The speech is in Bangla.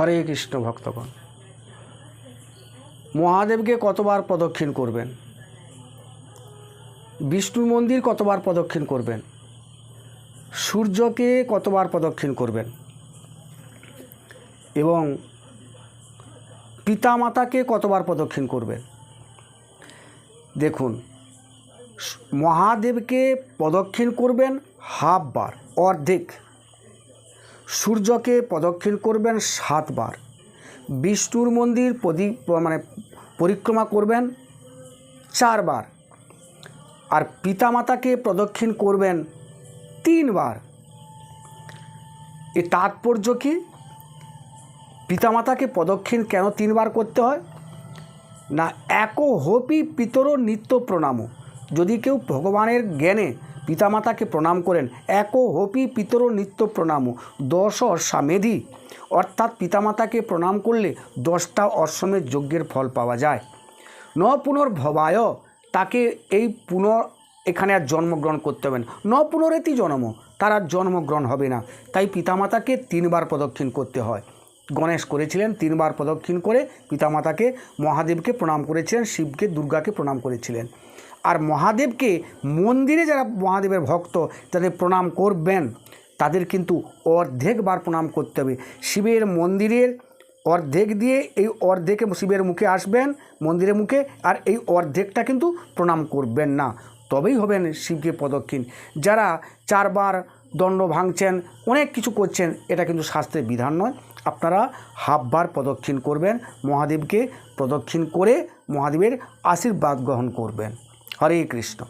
হরে কৃষ্ণ ভক্তগণ। মহাদেবকে কতবার প্রদক্ষিণ করবেন? বিষ্ণু মন্দির কতবার প্রদক্ষিণ করবেন? সূর্যকে কতবার প্রদক্ষিণ করবেন? এবং পিতামাতাকে কতবার প্রদক্ষিণ করবেন? দেখুন, মহাদেবকে প্রদক্ষিণ করবেন হাফ বার অর্ধেক। সূর্যকে প্রদক্ষিণ করবেন সাতবার। বিষ্ণুর মন্দির প্রদীপ মানে পরিক্রমা করবেন চারবার। আর পিতামাতাকে প্রদক্ষিণ করবেন তিনবার। এ তাৎপর্য কি? পিতামাতাকে প্রদক্ষিণ কেন তিনবার করতে হয়? না একো হোপি পিতর নিত্য প্রণাম যদি কেউ ভগবানের জ্ঞানে পিতামাতাকে প্রণাম করেন একো হোপি পিতর নিত্য প্রণাম, দশ অশ্বামেধি, অর্থাৎ পিতামাতাকে প্রণাম করলে দশটা অশ্বমের যজ্ঞের ফল পাওয়া যায়। ন পুনর্ভবায় তাকে এই পুনর এখানে আর জন্মগ্রহণ করতে হবে না। ন পুনরেতি জন্ম, তার আর জন্মগ্রহণ হবে না। তাই পিতামাতাকে তিনবার প্রদক্ষিণ করতে হয়। গণেশ করেছিলেন, তিনবার প্রদক্ষিণ করে পিতামাতাকে মহাদেবকে প্রণাম করেছিলেন, শিবকে দুর্গাকে প্রণাম করেছিলেন। আর মহাদেবকে মন্দিরে যারা মহাদেবের ভক্ত, তাদের প্রণাম করবেন, তাদের কিন্তু অর্ধেকবার প্রণাম করতে হবে। শিবের মন্দিরের অর্ধেক দিয়ে এই অর্ধেকে শিবের মুখে আসবেন, মন্দিরের মুখে, আর এই অর্ধেকটা কিন্তু প্রণাম করবেন না। তবেই হবেন শিবকে প্রদক্ষিণ। যারা চারবার দণ্ড ভাঙছেন, অনেক কিছু করছেন, এটা কিন্তু শাস্ত্রের বিধান নয়। আপনারা হাফবার প্রদক্ষিণ করবেন, মহাদেবকে প্রদক্ষিণ করে মহাদেবের আশীর্বাদ গ্রহণ করবেন। হরে কৃষ্ণ।